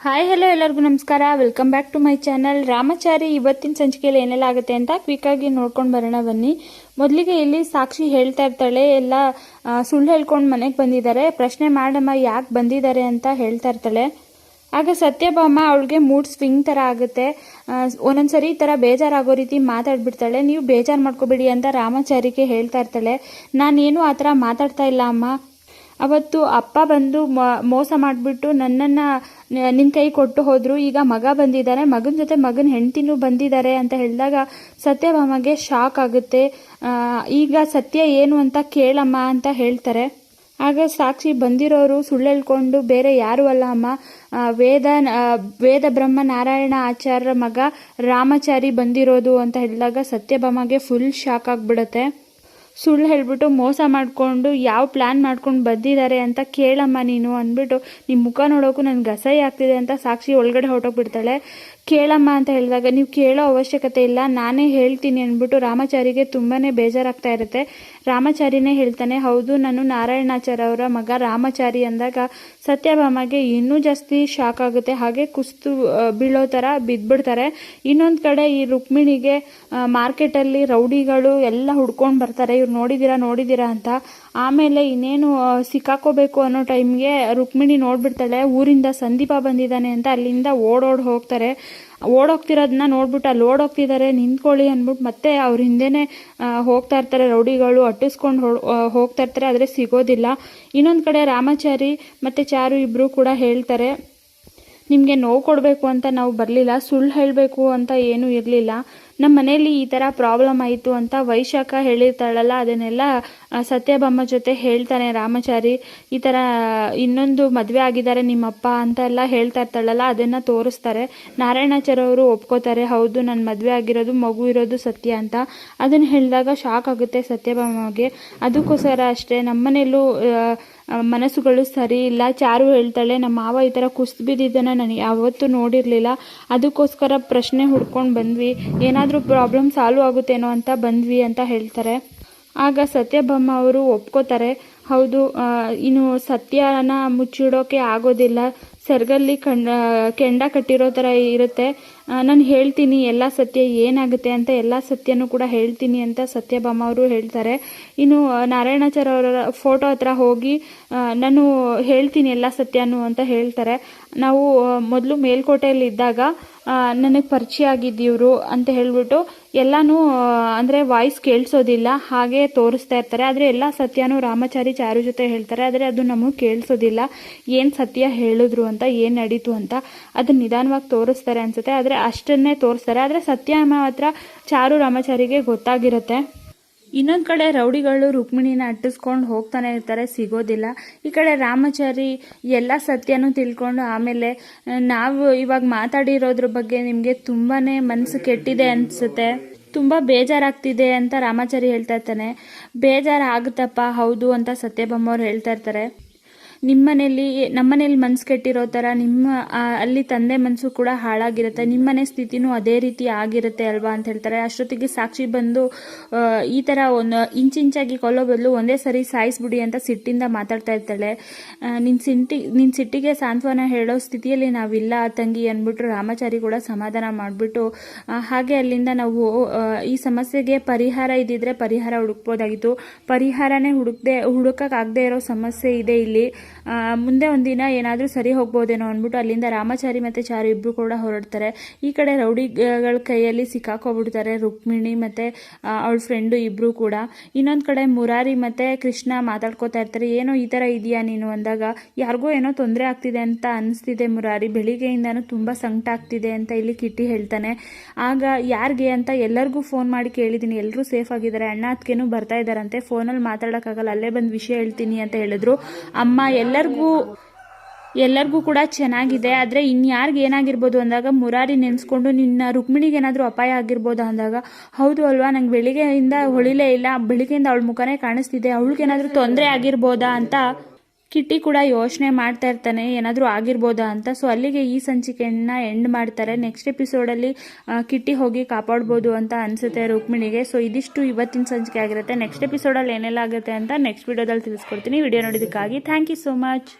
Hi hello ಎಲ್ಲರಿಗೂ ನಮಸ್ಕಾರ. Welcome back to my channel Ramachari, ಇವತ್ತಿನ ಸಂಚಿಕೆಯಲ್ಲಿ ಏನೆಲ್ಲ ಆಗುತ್ತೆ ಅಂತ ಕ್ವಿಕ್ಕಾಗಿ ನೋಡ್ಕೊಂಡು ಬರೋಣ ಬನ್ನಿ. ಮೊದಲಿಗೆ ಇಲ್ಲಿ ಸಾಕ್ಷಿ ಹೇಳ್ತಾ ಇರ್ತಾಳೆ, ಎಲ್ಲ ಸುಳ್ಳು ಹೇಳ್ಕೊಂಡು ಮನೆಗೆ ಬಂದಿದ್ದಾರೆ. ಪ್ರಶ್ನೆ ಮಾಡಮ್ಮ ಯಾಕೆ ಬಂದಿದ್ದಾರೆ ಅಂತ ಹೇಳ್ತಾ ಇರ್ತಾಳೆ. ಆಗ ಸತ್ಯಭಾಮ ಅವಳಿಗೆ ಮೂಡ್ ಸ್ವಿಂಗ್ ಥರ ಆಗುತ್ತೆ. ಒಂದೊಂದ್ಸರಿ ಈ ಥರ ಬೇಜಾರಾಗೋ ರೀತಿ ಮಾತಾಡ್ಬಿಡ್ತಾಳೆ. ನೀವು ಬೇಜಾರು ಮಾಡ್ಕೋಬೇಡಿ ಅಂತ ರಾಮಾಚಾರಿಗೆ ಹೇಳ್ತಾ ಇರ್ತಾಳೆ. ನಾನೇನು ಆ ಥರ ಮಾತಾಡ್ತಾ ಇಲ್ಲ, ಅಮ್ಮ. ಅವತ್ತು ಅಪ್ಪ ಬಂದು ಮೋಸ ಮಾಡಿಬಿಟ್ಟು ನನ್ನನ್ನು ನಿನ್ನ ಕೈ ಕೊಟ್ಟು ಹೋದರು. ಈಗ ಮಗ ಬಂದಿದ್ದಾರೆ. ಮಗನ ಜೊತೆ ಮಗನ ಹೆಂಡ್ತಿನೂ ಬಂದಿದ್ದಾರೆ ಅಂತ ಹೇಳಿದಾಗ ಸತ್ಯಭಾಮಗೆ ಶಾಕ್ ಆಗುತ್ತೆ. ಈಗ ಸತ್ಯ ಏನು ಅಂತ ಕೇಳಮ್ಮ ಅಂತ ಹೇಳ್ತಾರೆ. ಆಗ ಸಾಕ್ಷಿ ಬಂದಿರೋರು ಸುಳ್ಳು ಹೇಳ್ಕೊಂಡು ಬೇರೆ ಯಾರು ಅಲ್ಲ ಅಮ್ಮ. ವೇದ ವೇದ ಬ್ರಹ್ಮ ನಾರಾಯಣ ಆಚಾರ್ಯರ ಮಗ ರಾಮಚಾರಿ ಬಂದಿರೋದು ಅಂತ ಹೇಳಿದಾಗ ಸತ್ಯಭಾಮಗೆ ಫುಲ್ ಶಾಕ್ ಆಗಿಬಿಡುತ್ತೆ. ಸುಳ್ಳು ಹೇಳ್ಬಿಟ್ಟು ಮೋಸ ಮಾಡಿಕೊಂಡು ಯಾವ ಪ್ಲ್ಯಾನ್ ಮಾಡ್ಕೊಂಡು ಬಂದಿದ್ದಾರೆ ಅಂತ ಕೇಳಮ್ಮ ನೀನು ಅಂದ್ಬಿಟ್ಟು ನಿಮ್ಮ ಮುಖ ನೋಡೋಕ್ಕೂ ನನಗೆ ಅಸಹ್ಯ ಆಗ್ತಿದೆ ಅಂತ ಸಾಕ್ಷಿ ಒಳಗಡೆ ಹೊರಟೋಗ್ಬಿಡ್ತಾಳೆ. ಕೇಳಮ್ಮ ಅಂತ ಹೇಳಿದಾಗ, ನೀವು ಕೇಳೋ ಅವಶ್ಯಕತೆ ಇಲ್ಲ, ನಾನೇ ಹೇಳ್ತೀನಿ ಅಂದ್ಬಿಟ್ಟು ರಾಮಾಚಾರಿಗೆ ತುಂಬಾ ಬೇಜಾರಾಗ್ತಾ ಇರುತ್ತೆ. ರಾಮಾಚಾರಿನೇ ಹೇಳ್ತಾನೆ, ಹೌದು, ನಾನು ನಾರಾಯಣಾಚಾರ್ಯ ಅವರ ಮಗ ರಾಮಾಚಾರಿ ಅಂದಾಗ ಸತ್ಯಭಾಮಗೆ ಇನ್ನೂ ಜಾಸ್ತಿ ಶಾಕ್ ಆಗುತ್ತೆ. ಹಾಗೆ ಕುಸ್ತು ಬೀಳೋ ಥರ ಬಿದ್ದ್ಬಿಡ್ತಾರೆ ಇನ್ನೊಂದು ಕಡೆ ಈ ರುಕ್ಮಿಣಿಗೆ ಮಾರ್ಕೆಟಲ್ಲಿ ರೌಡಿಗಳು ಎಲ್ಲ ಹುಡ್ಕೊಂಡು ಬರ್ತಾರೆ. ಇವ್ರು ನೋಡಿದಿರಾ ನೋಡಿದಿರಾ ಅಂತ. ಆಮೇಲೆ ಇನ್ನೇನು ಸಿಕ್ಕಾಕೋಬೇಕು ಅನ್ನೋ ಟೈಮ್ಗೆ ರುಕ್ಮಿಣಿ ನೋಡ್ಬಿಡ್ತಾಳೆ. ಊರಿಂದ ಸಂದೀಪ ಬಂದಿದ್ದಾನೆ ಅಂತ ಅಲ್ಲಿಂದ ಓಡೋಡ್ ಹೋಗ್ತಾರೆ. ಓಡೋಗ್ತಿರೋದನ್ನ ನೋಡ್ಬಿಟ್ಟು ಅಲ್ಲಿ ಓಡೋಗ್ತಿದ್ದಾರೆ ನಿಂತ್ಕೊಳ್ಳಿ ಅಂದ್ಬಿಟ್ಟು ಮತ್ತೆ ಅವ್ರ ಹಿಂದೆನೆ ಹೋಗ್ತಾ ಇರ್ತಾರೆ ರೌಡಿಗಳು, ಅಟ್ಟಿಸ್ಕೊಂಡು ಹೋಗ್ತಾ ಇರ್ತಾರೆ, ಆದರೆ ಸಿಗೋದಿಲ್ಲ. ಇನ್ನೊಂದು ಕಡೆ ರಾಮಾಚಾರಿ ಮತ್ತು ಚಾರು ಇಬ್ಬರು ಕೂಡ ಹೇಳ್ತಾರೆ ನಿಮಗೆ ನೋವು ಕೊಡಬೇಕು ಅಂತ ನಾವು ಬರಲಿಲ್ಲ, ಸುಳ್ಳು ಹೇಳಬೇಕು ಅಂತ ಏನೂ ಇರಲಿಲ್ಲ. ನಮ್ಮ ಮನೆಯಲ್ಲಿ ಈ ಥರ ಪ್ರಾಬ್ಲಮ್ ಆಯಿತು ಅಂತ ವೈಶಾಖ ಹೇಳಿರ್ತಾಳಲ್ಲ, ಅದನ್ನೆಲ್ಲ ಸತ್ಯಭಾಮ ಜೊತೆ ಹೇಳ್ತಾನೆ ರಾಮಚಾರಿ. ಈ ಥರ ಇನ್ನೊಂದು ಮದುವೆ ಆಗಿದ್ದಾರೆ ನಿಮ್ಮಪ್ಪ ಅಂತ ಎಲ್ಲ ಹೇಳ್ತಾ ಇರ್ತಾಳಲ್ಲ, ಅದನ್ನು ತೋರಿಸ್ತಾರೆ. ನಾರಾಯಣಾಚಾರ್ಯ ಅವರು ಒಪ್ಕೋತಾರೆ, ಹೌದು ನನ್ನ ಮದುವೆ ಆಗಿರೋದು, ಮಗು ಇರೋದು ಸತ್ಯ ಅಂತ. ಅದನ್ನು ಹೇಳಿದಾಗ ಶಾಕ್ ಆಗುತ್ತೆ ಸತ್ಯಭಾಮಗೆ. ಅದಕ್ಕೋಸ್ಕರ ಅಷ್ಟೇ, ನಮ್ಮನೇಲೂ ಮನಸ್ಸುಗಳು ಸರಿ ಇಲ್ಲ. ಚಾರು ಹೇಳ್ತಾಳೆ, ನಮ್ಮ ಮಾವ ಈ ಥರ ಕುಸ್ತು ಬಿದ್ದಿದ್ದನ್ನು ನಾನು ಯಾವತ್ತೂ ನೋಡಿರಲಿಲ್ಲ. ಅದಕ್ಕೋಸ್ಕರ ಪ್ರಶ್ನೆ ಹುಡ್ಕೊಂಡು ಬಂದ್ವಿ. ಏನಾದರೂ ಪ್ರಾಬ್ಲಮ್ ಸಾಲ್ವ್ ಆಗುತ್ತೇನೋ ಅಂತ ಬಂದ್ವಿ ಅಂತ ಹೇಳ್ತಾರೆ. ಆಗ ಸತ್ಯಭಾಮ ಅವರು ಒಪ್ಕೋತಾರೆ, ಹೌದು ಇನ್ನು ಸತ್ಯನ ಮುಚ್ಚಿಡೋಕೆ ಆಗೋದಿಲ್ಲ. ಸೆರ್ಗಲ್ಲಿ ಕಂಡ, ಕೆಂಡ ಕಟ್ಟಿರೋ ಥರ ಇರುತ್ತೆ. ನಾನು ಹೇಳ್ತೀನಿ, ಎಲ್ಲ ಸತ್ಯ ಏನಾಗುತ್ತೆ ಅಂತ ಎಲ್ಲ ಸತ್ಯನೂ ಕೂಡ ಹೇಳ್ತೀನಿ ಅಂತ ಸತ್ಯಭಾಮ ಅವರು ಹೇಳ್ತಾರೆ. ಇನ್ನು ನಾರಾಯಣಾಚಾರ್ಯ ಅವರ ಫೋಟೋ ಹತ್ರ ಹೋಗಿ ನಾನು ಹೇಳ್ತೀನಿ ಎಲ್ಲ ಸತ್ಯನೂ ಅಂತ ಹೇಳ್ತಾರೆ. ನಾವು ಮೊದಲು ಮೇಲ್ಕೋಟೆಯಲ್ಲಿ ಇದ್ದಾಗ ನನಗೆ ಪರಿಚಯ ಆಗಿದ್ದಿವರು ಅಂತ ಹೇಳಿಬಿಟ್ಟು ಎಲ್ಲನೂ ಅಂದರೆ ವಾಯ್ಸ್ ಕೇಳಿಸೋದಿಲ್ಲ, ಹಾಗೆ ತೋರಿಸ್ತಾ ಇರ್ತಾರೆ. ಆದರೆ ಎಲ್ಲ ಸತ್ಯನೂ ರಾಮಾಚಾರಿ ಚಾರು ಜೊತೆ ಹೇಳ್ತಾರೆ. ಆದರೆ ಅದು ನಮಗೆ ಕೇಳಿಸೋದಿಲ್ಲ. ಏನು ಸತ್ಯ ಹೇಳಿದ್ರು ಅಂತ, ಏನು ನಡೀತು ಅಂತ ಅದು ನಿಧಾನವಾಗಿ ತೋರಿಸ್ತಾರೆ ಅನ್ಸುತ್ತೆ. ಆದರೆ ಅಷ್ಟನ್ನೇ ತೋರಿಸ್ತಾರೆ. ಆದರೆ ಸತ್ಯ ಮಾತ್ರ ಚಾರು ರಾಮಚಾರಿಗೆ ಗೊತ್ತಾಗಿರುತ್ತೆ. ಇನ್ನೊಂದು ಕಡೆ ರೌಡಿಗಳು ರುಕ್ಮಿಣಿನ ಅಟ್ಟಿಸ್ಕೊಂಡು ಹೋಗ್ತಾನೆ ಇರ್ತಾರೆ, ಸಿಗೋದಿಲ್ಲ. ಈ ಕಡೆ ರಾಮಚಾರಿ ಎಲ್ಲ ಸತ್ಯನೂ ತಿಳ್ಕೊಂಡು ಆಮೇಲೆ ನಾವು ಇವಾಗ ಮಾತಾಡಿರೋದ್ರ ಬಗ್ಗೆ ನಿಮಗೆ ತುಂಬಾ ಮನಸ್ಸು ಕೆಟ್ಟಿದೆ ಅನಿಸುತ್ತೆ. ತುಂಬ ಬೇಜಾರಾಗ್ತಿದೆ ಅಂತ ರಾಮಾಚಾರಿ ಹೇಳ್ತಾ ಇರ್ತಾನೆ. ಬೇಜಾರಾಗುತ್ತಪ್ಪ, ಹೌದು ಅಂತ ಸತ್ಯಭಾಮ ಅವ್ರು ಹೇಳ್ತಾ ಇರ್ತಾರೆ. ನಿಮ್ಮನೇಲಿ, ನಮ್ಮನೇಲಿ ಮನ್ಸು ಕೆಟ್ಟಿರೋ ಥರ ನಿಮ್ಮ ಅಲ್ಲಿ ತಂದೆ ಮನಸ್ಸು ಕೂಡ ಹಾಳಾಗಿರುತ್ತೆ. ನಿಮ್ಮನೆ ಸ್ಥಿತಿನೂ ಅದೇ ರೀತಿ ಆಗಿರುತ್ತೆ ಅಲ್ವಾ ಅಂತ ಹೇಳ್ತಾರೆ. ಅಷ್ಟೊತ್ತಿಗೆ ಸಾಕ್ಷಿ ಬಂದು ಈ ಥರ ಒಂದು ಇಂಚಿಂಚಾಗಿ ಕೊಲ್ಲೋ ಬದಲು ಒಂದೇ ಸರಿ ಸಾಯಿಸ್ಬಿಡಿ ಅಂತ ಸಿಟ್ಟಿಂದ ಮಾತಾಡ್ತಾ ಇರ್ತಾಳೆ. ನಿನ್ನ ಸಿಟ್ಟಿ ನಿನ್ನ ಸಿಟ್ಟಿಗೆ ಸಾಂತ್ವನ ಹೇಳೋ ಸ್ಥಿತಿಯಲ್ಲಿ ನಾವಿಲ್ಲ ತಂಗಿ ಅಂದ್ಬಿಟ್ಟು ರಾಮಾಚಾರಿ ಕೂಡ ಸಮಾಧಾನ ಮಾಡಿಬಿಟ್ಟು ಹಾಗೆ ಅಲ್ಲಿಂದ ನಾವು ಈ ಸಮಸ್ಯೆಗೆ ಪರಿಹಾರ ಇದ್ದಿದ್ರೆ ಪರಿಹಾರ ಹುಡುಕ್ಬೋದಾಗಿತ್ತು. ಪರಿಹಾರನೇ ಹುಡುಕದೆ, ಹುಡುಕಕ್ಕಾಗದೇ ಇರೋ ಸಮಸ್ಯೆ ಇದೆ ಇಲ್ಲಿ. ಮುಂದೆ ಒಂದಿನ ಏನಾದರೂ ಸರಿ ಹೋಗ್ಬೋದೇನೋ ಅಂದ್ಬಿಟ್ಟು ಅಲ್ಲಿಂದ ರಾಮಾಚಾರಿ ಮತ್ತು ಚಾರು ಇಬ್ಬರು ಕೂಡ ಹೊರಡ್ತಾರೆ. ಈ ಕಡೆ ರೌಡಿಗಳ ಕೈಯಲ್ಲಿ ಸಿಕ್ಕಾಕೊಬಿಡ್ತಾರೆ ರುಕ್ಮಿಣಿ ಮತ್ತು ಅವಳ ಫ್ರೆಂಡು ಇಬ್ಬರು ಕೂಡ. ಇನ್ನೊಂದು ಕಡೆ ಮುರಾರಿ ಮತ್ತು ಕೃಷ್ಣ ಮಾತಾಡ್ಕೋತಾ ಇರ್ತಾರೆ, ಏನೋ ಈ ಥರ ಇದೆಯಾ ನೀನು? ಅಂದಾಗ, ಯಾರಿಗೋ ಏನೋ ತೊಂದರೆ ಆಗ್ತಿದೆ ಅಂತ ಅನಿಸ್ತಿದೆ ಮುರಾರಿ, ಬೆಳಿಗ್ಗೆಯಿಂದನೂ ತುಂಬ ಸಂಕಟ ಆಗ್ತಿದೆ ಅಂತ ಇಲ್ಲಿ ಕಿಟ್ಟಿ ಹೇಳ್ತಾನೆ. ಆಗ ಯಾರಿಗೆ ಅಂತ ಎಲ್ಲರಿಗೂ ಫೋನ್ ಮಾಡಿ ಕೇಳಿದ್ದೀನಿ ಎಲ್ಲರೂ ಸೇಫ್ ಆಗಿದ್ದಾರೆ, ಅಣ್ಣ ಅದಕ್ಕೇನು ಬರ್ತಾ ಇದ್ದಾರಂತೆ ಫೋನಲ್ಲಿ ಮಾತಾಡೋಕ್ಕಾಗಲ್ಲ, ಅಲ್ಲೇ ಬಂದು ವಿಷಯ ಹೇಳ್ತೀನಿ ಅಂತ ಹೇಳಿದ್ರು. ಅಮ್ಮ ಎಲ್ಲರಿಗೂ ಎಲ್ಲರಿಗೂ ಕೂಡ ಚೆನ್ನಾಗಿದೆ. ಆದರೆ ಇನ್ಯಾರಿಗೆ ಏನಾಗಿರ್ಬೋದು ಅಂದಾಗ ಮುರಾರಿ ನೆನೆಸ್ಕೊಂಡು ನಿನ್ನ ರುಕ್ಮಿಣಿಗೆ ಏನಾದರೂ ಅಪಾಯ ಆಗಿರ್ಬೋದು ಅಂದಾಗ, ಹೌದು ಅಲ್ವಾ, ನಂಗೆ ಬೆಳಿಗ್ಗೆಯಿಂದ ಹೊಳಿಲೇ ಇಲ್ಲ, ಬೆಳಿಗ್ಗೆಯಿಂದ ಅವಳ ಮುಖನೇ ಕಾಣಿಸ್ತಿದೆ ಅವಳಿಗೇನಾದರೂ ತೊಂದರೆ ಆಗಿರ್ಬೋದಾ ಅಂತ ಕಿಟ್ಟಿ ಕೂಡ ಯೋಚನೆ ಮಾಡ್ತಾ ಇರ್ತಾನೆ, ಏನಾದರೂ ಆಗಿರ್ಬೋದಾ ಅಂತ. ಸೊ ಅಲ್ಲಿಗೆ ಈ ಸಂಚಿಕೆಯನ್ನು ಎಂಡ್ ಮಾಡ್ತಾರೆ. ನೆಕ್ಸ್ಟ್ ಎಪಿಸೋಡಲ್ಲಿ ಕಿಟ್ಟಿ ಹೋಗಿ ಕಾಪಾಡ್ಬೋದು ಅಂತ ಅನಿಸುತ್ತೆ ರುಕ್ಮಿಣಿಗೆ. ಸೊ ಇದಿಷ್ಟು ಇವತ್ತಿನ ಸಂಚಿಕೆ ಆಗಿರುತ್ತೆ. ನೆಕ್ಸ್ಟ್ ಎಪಿಸೋಡಲ್ಲಿ ಏನೆಲ್ಲ ಆಗುತ್ತೆ ಅಂತ ನೆಕ್ಸ್ಟ್ ವಿಡಿಯೋದಲ್ಲಿ ತಿಳಿಸ್ಕೊಡ್ತೀನಿ. ವಿಡಿಯೋ ನೋಡೋದಕ್ಕಾಗಿ ಥ್ಯಾಂಕ್ ಯು ಸೋ ಮಚ್